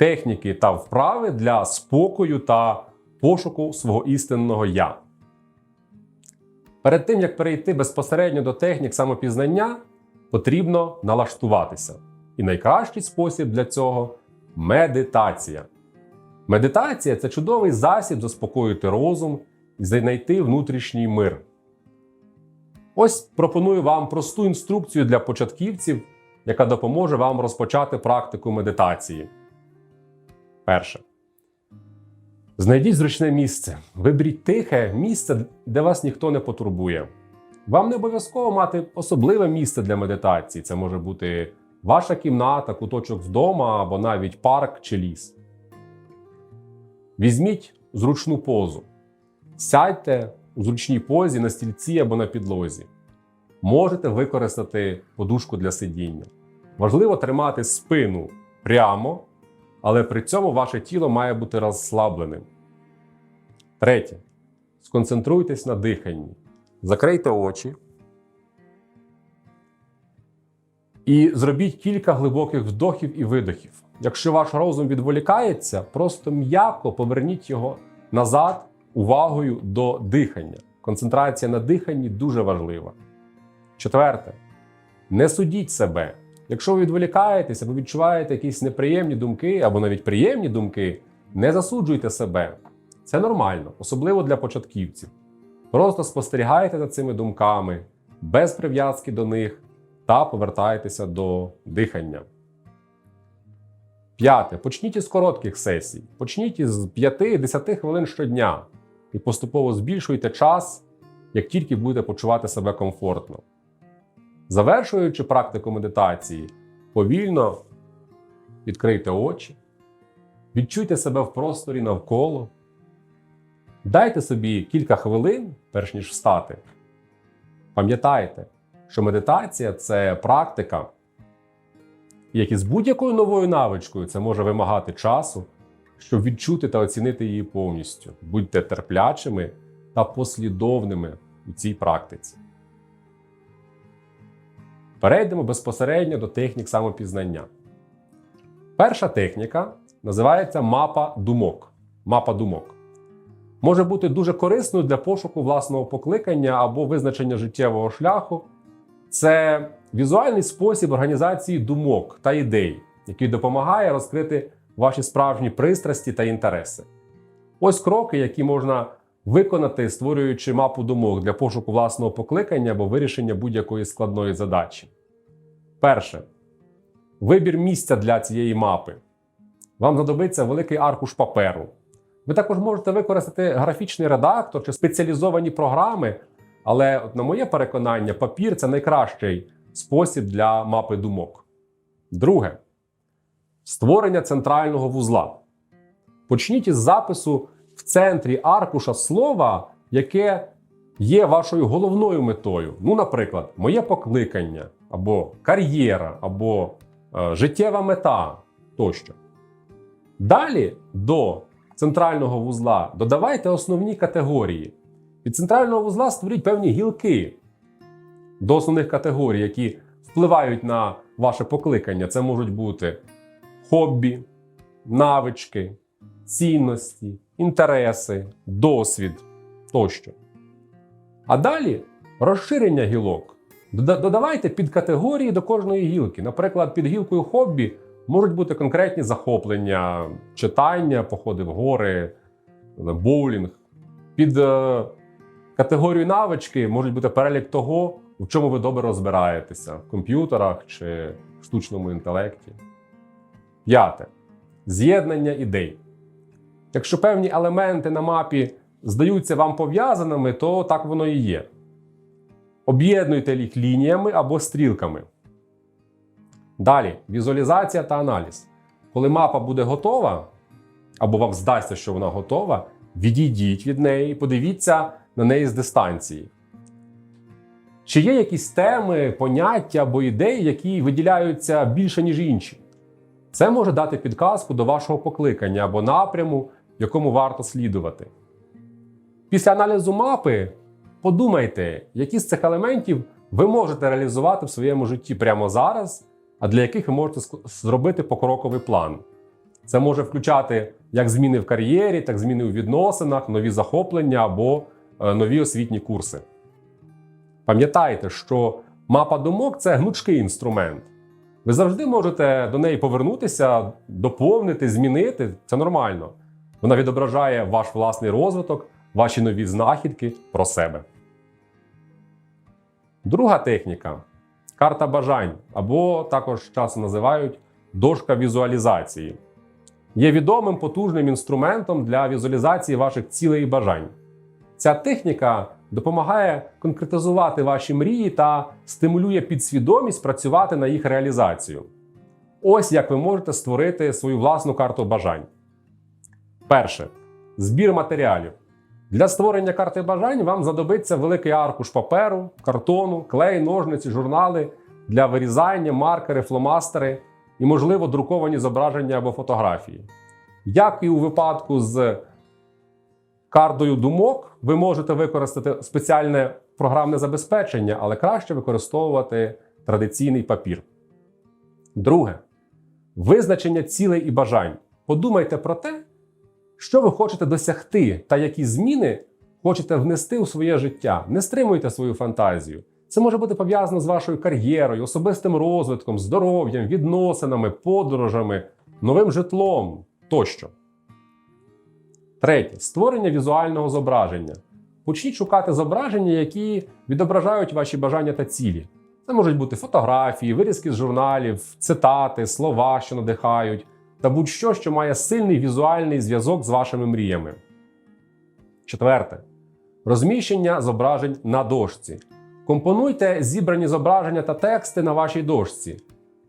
техніки та вправи для спокою та пошуку свого істинного я. Перед тим як перейти безпосередньо до технік самопізнання, потрібно налаштуватися. І найкращий спосіб для цього медитація. Медитація це чудовий засіб заспокоїти розум і знайти внутрішній мир. Ось пропоную вам просту інструкцію для початківців, яка допоможе вам розпочати практику медитації. Перше. Знайдіть зручне місце. Виберіть тихе місце, де вас ніхто не потурбує. Вам не обов'язково мати особливе місце для медитації. Це може бути ваша кімната, куточок вдома або навіть парк чи ліс. Візьміть зручну позу. Сядьте у зручній позі на стільці або на підлозі. Можете використати подушку для сидіння. Важливо тримати спину прямо, але при цьому ваше тіло має бути розслабленим. Третє. Сконцентруйтесь на диханні. Закрийте очі. І зробіть кілька глибоких вдохів і видохів. Якщо ваш розум відволікається, просто м'яко поверніть його назад увагою до дихання. Концентрація на диханні дуже важлива. Четверте. Не судіть себе. Якщо ви відволікаєтеся або відчуваєте якісь неприємні думки або навіть приємні думки, не засуджуйте себе. Це нормально, особливо для початківців. Просто спостерігайте за цими думками, без прив'язки до них та повертайтеся до дихання. П'яте. Почніть із коротких сесій. Почніть із 5-10 хвилин щодня і поступово збільшуйте час, як тільки будете почувати себе комфортно. Завершуючи практику медитації, повільно відкрийте очі, відчуйте себе в просторі навколо. Дайте собі кілька хвилин, перш ніж встати. Пам'ятайте, що медитація це практика, як і з будь-якою новою навичкою, це може вимагати часу, щоб відчути та оцінити її повністю. Будьте терплячими та послідовними у цій практиці. Перейдемо безпосередньо до технік самопізнання. Перша техніка називається мапа думок. Мапа думок може бути дуже корисною для пошуку власного покликання або визначення життєвого шляху. Це візуальний спосіб організації думок та ідей, який допомагає розкрити ваші справжні пристрасті та інтереси. Ось кроки, які можна виконати, створюючи мапу думок для пошуку власного покликання або вирішення будь-якої складної задачі. Перше. Вибір місця для цієї мапи. Вам знадобиться великий аркуш паперу. Ви також можете використати графічний редактор чи спеціалізовані програми, але, от, на моє переконання, папір це найкращий спосіб для мапи думок. Друге створення центрального вузла. Почніть із запису в центрі аркуша слова, яке є вашою головною метою. Ну, наприклад, моє покликання, або кар'єра, або е, життєва мета тощо. Далі до центрального вузла додавайте основні категорії. Від центрального вузла створіть певні гілки до основних категорій, які впливають на ваше покликання. Це можуть бути хобі, навички, цінності, інтереси, досвід тощо. А далі розширення гілок. Дода- Додавайте підкатегорії до кожної гілки. Наприклад, під гілкою хобі можуть бути конкретні захоплення, читання, походи в гори, боулінг. Під е, категорію навички можуть бути перелік того, в чому ви добре розбираєтеся в комп'ютерах чи в штучному інтелекті. П'яте. З'єднання ідей. Якщо певні елементи на мапі здаються вам пов'язаними, то так воно і є. Об'єднуйте їх лініями або стрілками. Далі візуалізація та аналіз. Коли мапа буде готова, або вам здасться, що вона готова, відійдіть від неї, подивіться на неї з дистанції. Чи є якісь теми, поняття або ідеї, які виділяються більше, ніж інші? Це може дати підказку до вашого покликання або напряму, якому варто слідувати. Після аналізу мапи подумайте, які з цих елементів ви можете реалізувати в своєму житті прямо зараз, а для яких ви можете зробити покроковий план. Це може включати як зміни в кар'єрі, так зміни у відносинах, нові захоплення або е, нові освітні курси. Пам'ятайте, що мапа думок це гнучкий інструмент. Ви завжди можете до неї повернутися, доповнити, змінити. Це нормально. Вона відображає ваш власний розвиток, ваші нові знахідки про себе. Друга техніка карта бажань, або також часом називають дошка візуалізації. Є відомим потужним інструментом для візуалізації ваших цілей і бажань. Ця техніка допомагає конкретизувати ваші мрії та стимулює підсвідомість працювати на їх реалізацію. Ось як ви можете створити свою власну карту бажань. Перше збір матеріалів. Для створення карти бажань вам знадобиться великий аркуш паперу, картону, клей, ножниці, журнали для вирізання, маркери, фломастери і, можливо, друковані зображення або фотографії. Як і у випадку з картою думок, ви можете використати спеціальне програмне забезпечення, але краще використовувати традиційний папір. Друге визначення цілей і бажань. Подумайте про те, що ви хочете досягти та які зміни хочете внести у своє життя. Не стримуйте свою фантазію. Це може бути пов'язано з вашою кар'єрою, особистим розвитком, здоров'ям, відносинами, подорожами, новим житлом тощо. Третє створення візуального зображення. Почніть шукати зображення, які відображають ваші бажання та цілі. Це можуть бути фотографії, вирізки з журналів, цитати, слова, що надихають, та будь-що, що має сильний візуальний зв'язок з вашими мріями. Четверте. Розміщення зображень на дошці. Компонуйте зібрані зображення та тексти на вашій дошці.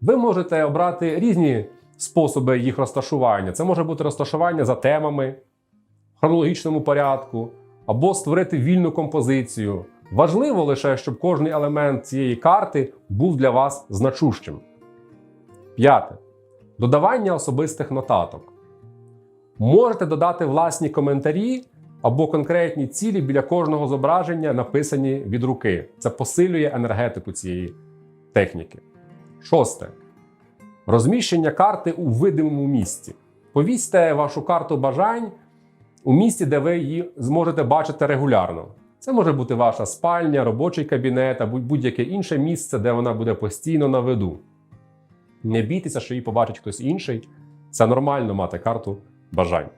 Ви можете обрати різні способи їх розташування. Це може бути розташування за темами, в хронологічному порядку, або створити вільну композицію. Важливо лише, щоб кожний елемент цієї карти був для вас значущим. П'яте. Додавання особистих нотаток. Можете додати власні коментарі або конкретні цілі біля кожного зображення, написані від руки. Це посилює енергетику цієї техніки. Шосте. Розміщення карти у видимому місці. Повісьте вашу карту бажань у місці, де ви її зможете бачити регулярно. Це може бути ваша спальня, робочий кабінет або будь-яке інше місце, де вона буде постійно на виду. Не бійтеся, що її побачить хтось інший. Це нормально мати карту бажань.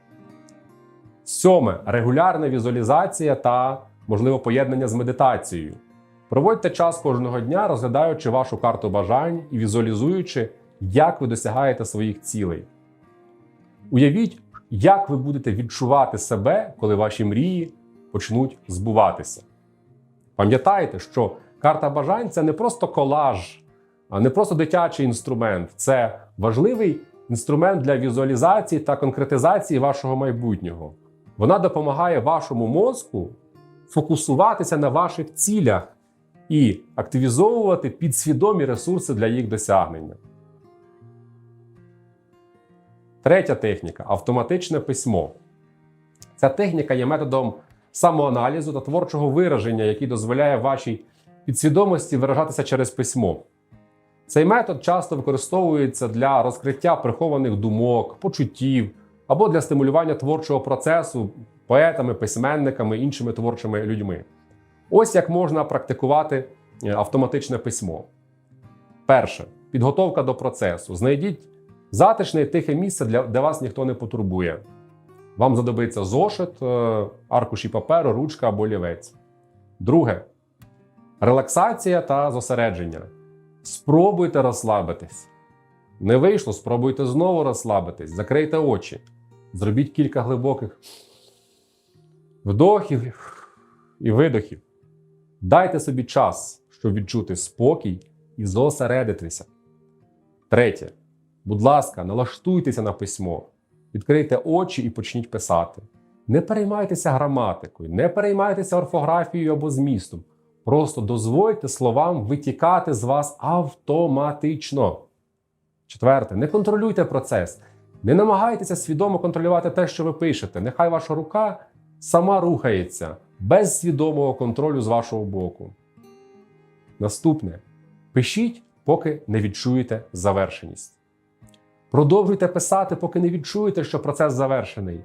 Сьоме регулярна візуалізація та, можливо, поєднання з медитацією. Проводьте час кожного дня, розглядаючи вашу карту бажань і візуалізуючи, як ви досягаєте своїх цілей. Уявіть, як ви будете відчувати себе, коли ваші мрії почнуть збуватися. Пам'ятайте, що карта бажань це не просто колаж, не просто дитячий інструмент, це важливий інструмент для візуалізації та конкретизації вашого майбутнього. Вона допомагає вашому мозку фокусуватися на ваших цілях і активізовувати підсвідомі ресурси для їх досягнення. Третя техніка автоматичне письмо. Ця техніка є методом самоаналізу та творчого вираження, який дозволяє вашій підсвідомості виражатися через письмо. Цей метод часто використовується для розкриття прихованих думок, почуттів або для стимулювання творчого процесу поетами, письменниками, іншими творчими людьми. Ось як можна практикувати е, автоматичне письмо. Перше підготовка до процесу. Знайдіть затишне і тихе місце, де вас ніхто не потурбує. Вам знадобиться зошит, е, аркуші паперу, ручка або лівець. Друге релаксація та зосередження. Спробуйте розслабитись. Не вийшло, спробуйте знову розслабитись, закрийте очі. Зробіть кілька глибоких вдохів і видохів. Дайте собі час, щоб відчути спокій і зосередитися. Третє. Будь ласка, налаштуйтеся на письмо, відкрийте очі і почніть писати. Не переймайтеся граматикою, не переймайтеся орфографією або змістом. Просто дозвольте словам витікати з вас автоматично. Четверте, не контролюйте процес. Не намагайтеся свідомо контролювати те, що ви пишете. Нехай ваша рука сама рухається без свідомого контролю з вашого боку. Наступне. Пишіть, поки не відчуєте завершеність. Продовжуйте писати, поки не відчуєте, що процес завершений.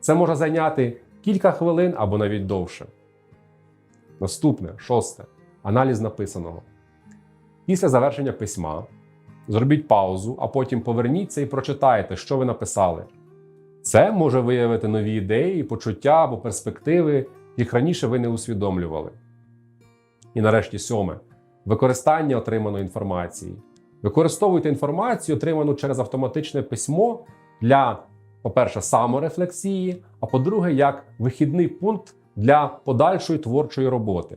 Це може зайняти кілька хвилин або навіть довше. Наступне, шосте. Аналіз написаного. Після завершення письма зробіть паузу, а потім поверніться і прочитайте, що ви написали. Це може виявити нові ідеї, почуття або перспективи, їх раніше ви не усвідомлювали. І нарешті сьоме використання отриманої інформації. Використовуйте інформацію, отриману через автоматичне письмо для, по-перше, саморефлексії, а по-друге, як вихідний пункт для подальшої творчої роботи.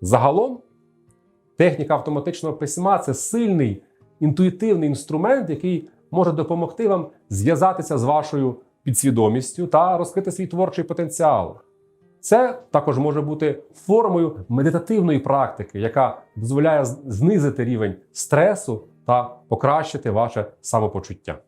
Загалом, техніка автоматичного письма це сильний інтуїтивний інструмент, який може допомогти вам зв'язатися з вашою підсвідомістю та розкрити свій творчий потенціал. Це також може бути формою медитативної практики, яка дозволяє знизити рівень стресу та покращити ваше самопочуття.